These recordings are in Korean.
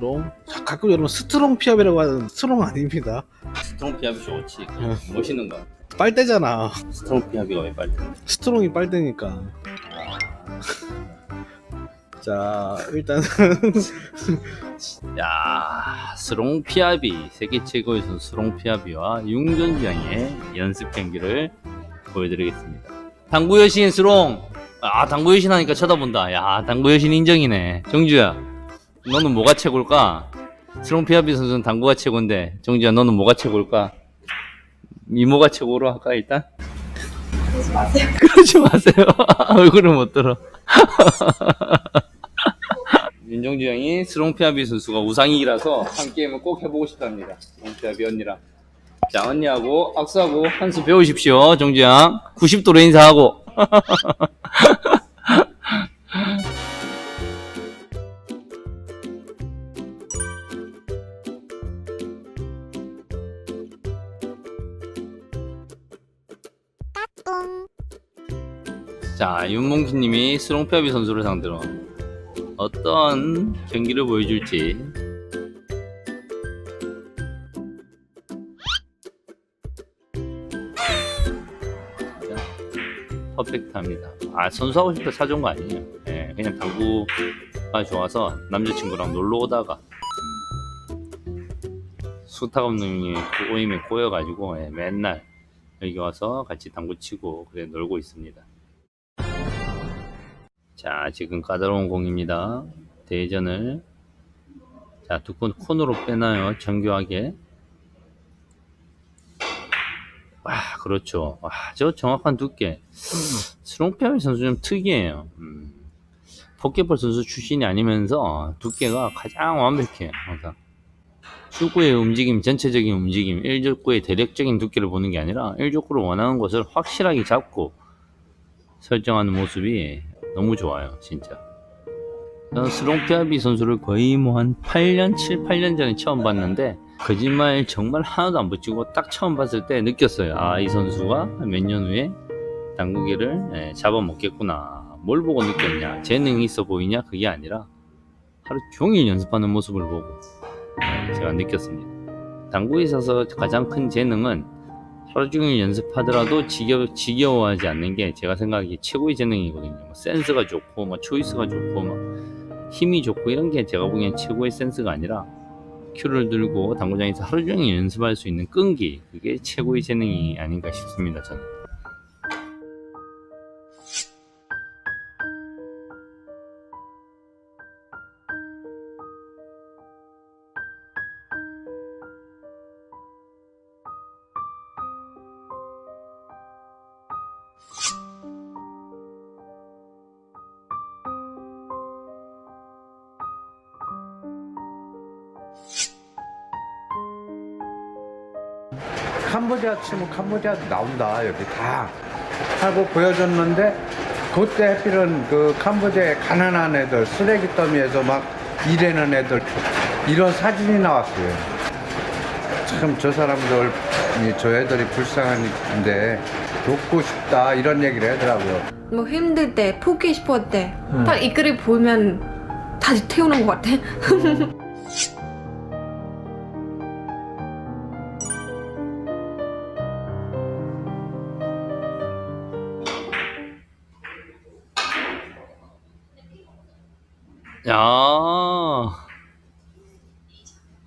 스롱 자, 가끔 여러분 스트롱 피압이라고 하는 스트롱 아닙니다 스트롱 피압이 좋지. 멋있는 거. 빨대잖아 스트롱 피압이가 왜 빨대? 스트롱이 빨대니까 자 일단은 야, 스롱 피압이 세계 최고의 선수 스롱 피압이와 융전지양의 연습 경기를 보여드리겠습니다. 당구 여신 스롱. 아, 당구 여신 하니까 쳐다본다. 야, 당구 여신 인정이네. 정주야, 너는 뭐가 최고일까? 스롱 피압이 선수는 당구가 최고인데, 정주야, 너는 뭐가 최고일까? 미모가 최고로 할까 일단? 그러지 마세요. 그러지 마세요. 얼굴을 못 들어. 윤정주 형이 스롱 피아비 선수가 우상이라서 한 게임을 꼭 해보고 싶답니다. 스롱 피아비 언니랑. 자, 언니하고 악수하고 한 수 배우십시오, 정주 양. 90도로 인사하고. 자, 윤몽수 님이 스롱피아비 선수를 상대로 어떤 경기를 보여줄지 자, 퍼펙트합니다. 아 선수하고 싶어 사준 거 아니에요. 예, 그냥 당구가 좋아서 남자친구랑 놀러 오다가 수타 감독님이 꼬임에 꼬여가지고 예, 맨날 여기 와서 같이 당구 치고 그래 놀고 있습니다. 자, 지금 까다로운 공입니다. 대전을 자, 두콘 콘으로 빼나요? 정교하게. 와, 그렇죠. 와, 저 정확한 두께. 스롱피아미 선수 좀 특이해요. 음. 포켓볼 선수 출신이 아니면서 두께가 가장 완벽해요. 항상. 축구의 움직임, 전체적인 움직임, 1족구의 대략적인 두께를 보는 게 아니라 1족구를 원하는 곳을 확실하게 잡고 설정하는 모습이 너무 좋아요, 진짜. 저는 스롱피아비 선수를 거의 뭐 한 8년, 7, 8년 전에 처음 봤는데 거짓말 정말 하나도 안 붙이고 딱 처음 봤을 때 느꼈어요. 아, 이 선수가 몇 년 후에 당구기를 예, 잡아먹겠구나. 뭘 보고 느꼈냐? 재능이 있어 보이냐? 그게 아니라 하루 종일 연습하는 모습을 보고 예, 제가 느꼈습니다. 당구에 있어서 가장 큰 재능은 하루 종일 연습하더라도 지겨, 지겨 워하지 않는 게 제가 생각하기에 최고의 재능이거든요. 뭐 센스가 좋고, 뭐 초이스가 좋고, 뭐 힘이 좋고 이런 게 제가 보기엔 최고의 센스가 아니라 큐를 들고 당구장에서 하루 종일 연습할 수 있는 끈기 그게 최고의 재능이 아닌가 싶습니다. 저는. 캄보디아 치면 캄보디아 나온다 여기 다 하고 보여줬는데 그때 하필은 그 캄보디아의 가난한 애들 쓰레기 더미에서 막 일하는 애들 이런 사진이 나왔어요. 참 저 사람들 저 애들이 불쌍한데 돕고 싶다 이런 얘기를 하더라고요. 뭐 힘들 때, 포기 싶을 때, 딱 이 그림 보면 다시 태우는 것 같아. 야,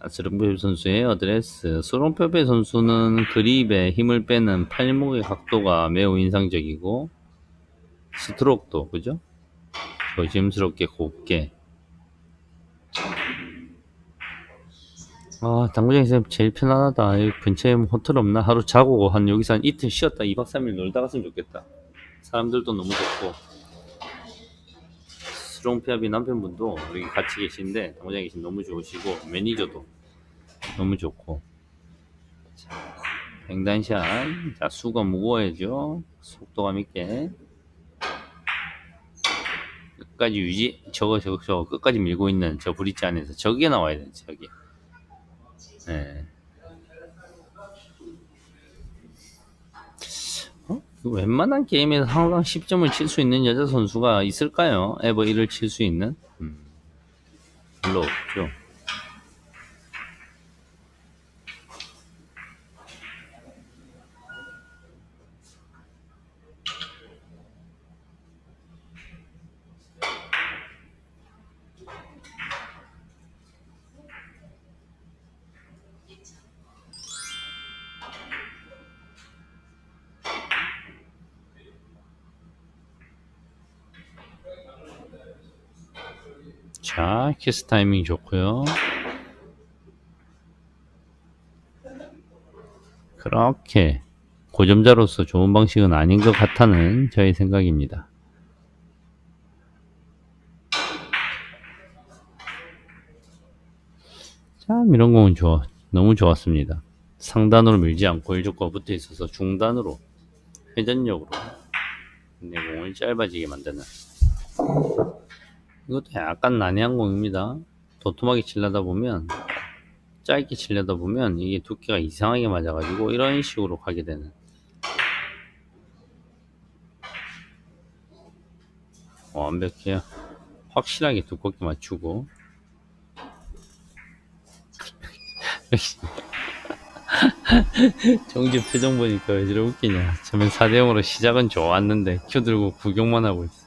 스롱페 선수의 어드레스. 스롱페페 선수는 그립에 힘을 빼는 팔목의 각도가 매우 인상적이고 스트로크도 그죠? 조심스럽게 곱게. 아, 당구장에서 제일 편안하다. 여기 근처에 뭐 호텔 없나? 하루 자고 한 여기서 한 이틀 쉬었다. 2박 3일 놀다 갔으면 좋겠다. 사람들도 너무 좋고. 스롱피아비 남편분도 여기 같이 계신데 당구장에 계신 너무 좋으시고 매니저도 너무 좋고. 자, 횡단샷 자 수가 무거워야죠. 속도감 있게. 끝까지 유지 저거 저거 저거 끝까지 밀고 있는 저 브릿지 안에서 저게 나와야 돼 저기 네. 웬만한 게임에서 항상 10점을 칠 수 있는 여자 선수가 있을까요? 에버 1을 칠 수 있는? 음. 별로 없죠. 자, 키스 타이밍 좋고요. 그렇게 고점자로서 좋은 방식은 아닌 것 같다는 저의 생각입니다. 참 이런 공은 좋아 너무 좋았습니다. 상단으로 밀지 않고 일조가 붙어 있어서 중단으로 회전력으로 내 공을 짧아지게 만드는 이것도 약간 난해한 공입니다. 도톰하게 칠려다 보면 짧게 칠려다 보면 이게 두께가 이상하게 맞아 가지고 이런 식으로 가게 되는 완벽해요. 확실하게 두껍게 맞추고 정지 표정 보니까 왜 저래 웃기냐. 저면 4대0으로 시작은 좋았는데 큐 들고 구경만 하고 있어.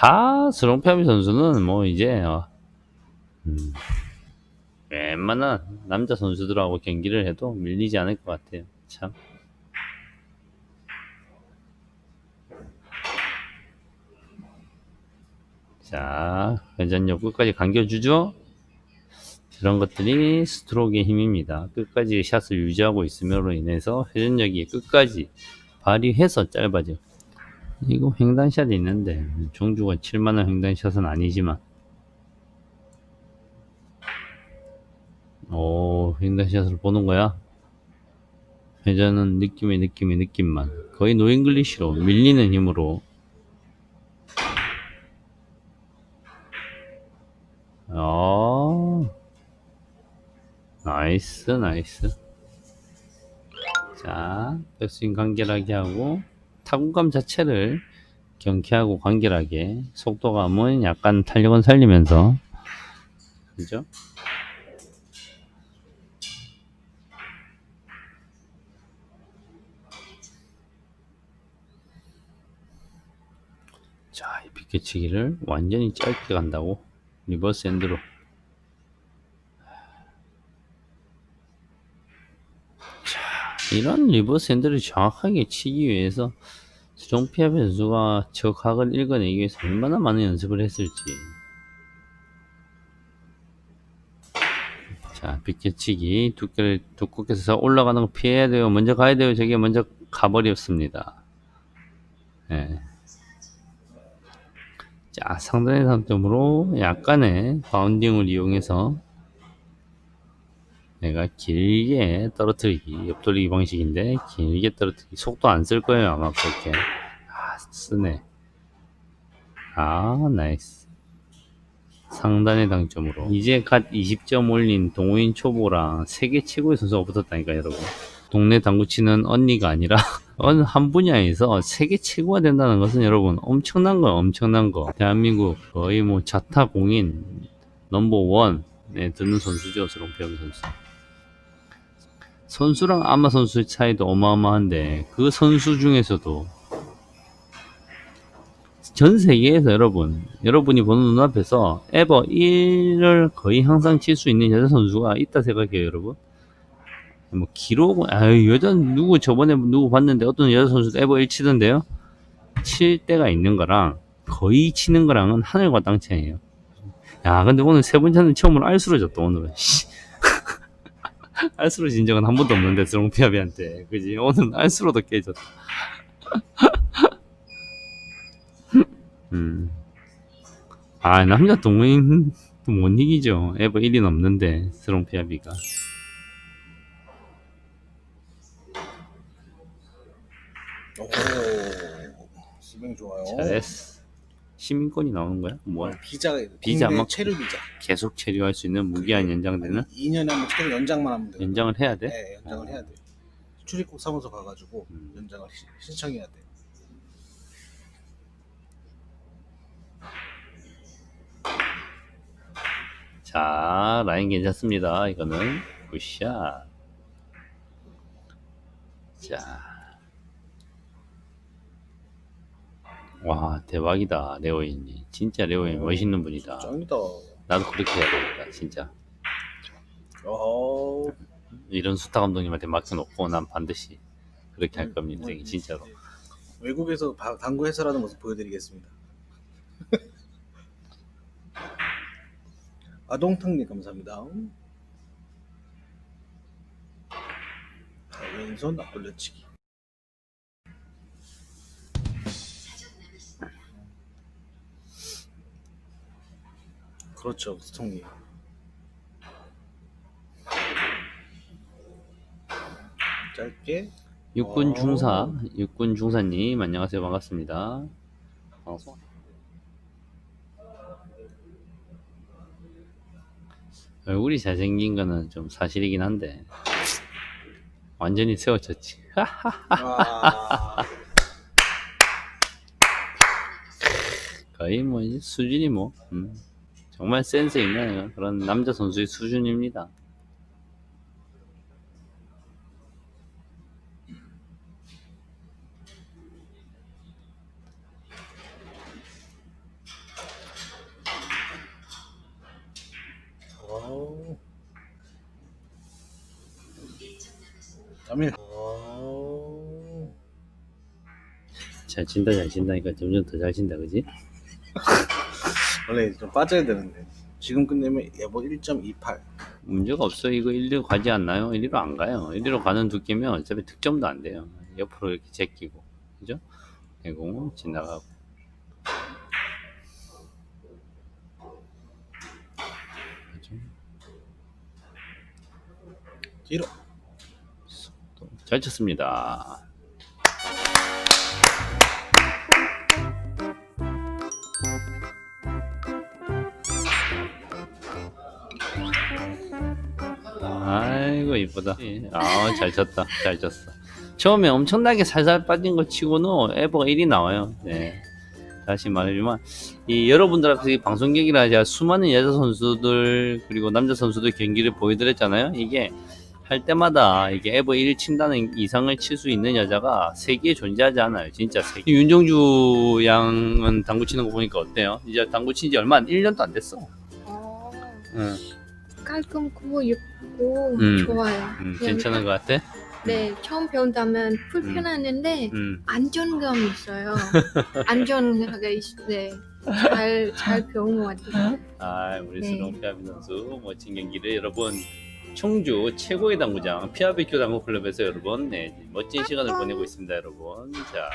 하, 스롱피아미 선수는 뭐 이제, 어, 음, 웬만한 남자 선수들하고 경기를 해도 밀리지 않을 것 같아요. 참. 자, 회전력 끝까지 감겨주죠? 이런 것들이 스트로크의 힘입니다. 끝까지 샷을 유지하고 있음으로 인해서 회전력이 끝까지 발휘해서 짧아져. 이거 횡단샷이 있는데 종주가 7만원 횡단샷은 아니지만. 오 횡단샷을 보는 거야? 회전은 느낌의 느낌의 느낌만. 거의 노잉글리시로 밀리는 힘으로. 어 나이스 나이스. 자 백스윙 간결하게 하고 타구감 자체를 경쾌하고 간결하게 속도감은 약간 탄력은 살리면서. 그죠? 자, 이 비켜치기를 완전히 짧게 간다고. 리버스 엔드로 자, 이런 리버스 핸들을 정확하게 치기 위해서 스종피아 선수가 저 각을 읽어내기 위해서 얼마나 많은 연습을 했을지. 자, 비켜치기 두께를 두껍게 해서 올라가는 거 피해야 돼요. 먼저 가야 돼요. 저게 먼저 가버렸습니다. 예. 자, 상단의 상점으로 약간의 바운딩을 이용해서 내가 길게 떨어뜨리기, 옆돌리기 방식인데 길게 떨어뜨리기 속도 안 쓸 거예요 아마 그렇게. 아 쓰네. 아 나이스. 상단의 당점으로. 이제 갓 20점 올린 동호인 초보랑 세계 최고의 선수가 붙었다니까 여러분. 동네 당구 치는 언니가 아니라 어느 한 분야에서 세계 최고가 된다는 것은 여러분 엄청난 거예요 엄청난 거. 대한민국 거의 뭐 자타 공인 넘버 원에 드는 선수죠 스롱피아비 선수 선수랑 아마 선수의 차이도 어마어마한데 그 선수 중에서도 전 세계에서 여러분 여러분이 보는 눈앞에서 에버 1을 거의 항상 칠 수 있는 여자 선수가 있다 생각해요 여러분. 뭐 기록 아유 여자 누구 저번에 누구 봤는데 어떤 여자 선수도 에버 1 치던데요? 칠 때가 있는 거랑 거의 치는 거랑은 하늘과 땅 차이에요. 야 근데 오늘 세 번째는 처음으로 알쓰러졌다 오늘은. 씨. 알쓰러진 적은 한 번도 없는데 스롱피아비한테. 그지? 오늘은 알쓰러도 깨졌다. 음. 아 남자 동호인 못 이기죠. 에버 1이 넘는데 스롱피아비가. 오, 스윙 좋아요. 잘했어 시민권이 나오는 거야? 뭐 어, 비자, 비자 막 체류 비자 계속 체류할 수 있는 무기한 연장되는 2년에 한번 체류 연장만 하면 돼. 연장을 해야 돼? 네, 연장을 어. 해야 돼. 출입국 사무소 가가지고 음. 연장을 시, 신청해야 돼. 자 라인 괜찮습니다. 이거는 굿샷. 자. 와, 대박이다. 레오인이. 진짜 레오인 멋있는 분이다. 짱이다. 나도 그렇게 해야 되겠다. 진짜. 어, 이런 수타 감독님한테 맡겨놓고 난 반드시 그렇게 할 겁니다. 진짜로. 외국에서 바- 당구 해설하는 모습 보여드리겠습니다. 아동탕님 감사합니다. 자, 왼손 앞돌려치기. 그렇죠, 스통님. 짧게 육군 어. 중사, 육군 중사님 안녕하세요 반갑습니다. 방송. 얼굴이 잘생긴 거는 좀 사실이긴 한데 완전히 세워졌지. 와, 거의 뭐 수준이 뭐 음, 정말 센스 있는 그런 남자 선수의 수준입니다. 땀이. 잘 친다 잘 친다니까 점점 더 잘 친다 그지? 원래 좀 빠져야 되는데 지금 끝내면 예보 1.28. 문제가 없어 이거 1로 가지 않나요? 1로 안 가요. 1로 가는 두께면 어차피 득점도 안 돼요. 옆으로 이렇게 제끼고 그죠? 그리고 지나가고 그죠? 뒤로. 잘 쳤습니다. 이쁘다. 아잘 쳤다. 잘 쳤어. 처음에 엄청나게 살살 빠진 거 치고는 에버가 1이 나와요. 네. 다시 말하지만 이 여러분들 앞에서 이 방송객이라 제가 수많은 여자 선수들 그리고 남자 선수들 경기를 보여드렸잖아요. 이게 할 때마다 이게 에버 1 친다는 이상을 칠 수 있는 여자가 세계에 존재하지 않아요. 진짜 세계. 윤정주 양은 당구 치는 거 보니까 어때요? 이제 당구 친지 얼마 안 1년도 안 됐어. 어, 응. 깔끔고 예쁘고 음. 좋아요. 음, 그냥 괜찮은 것 같아? 네, 처음 배운다면 불편했는데 음. 안정감이 있어요. 안전하게 있- 네. 잘, 잘 배운 것 같아요. 아, 우리 네. 스롱 피아비 선수 멋진 경기를 여러분 청주 최고의 당구장 피아비큐 당구 클럽에서 여러분 네, 멋진 시간을 보내고 있습니다, 여러분. 자,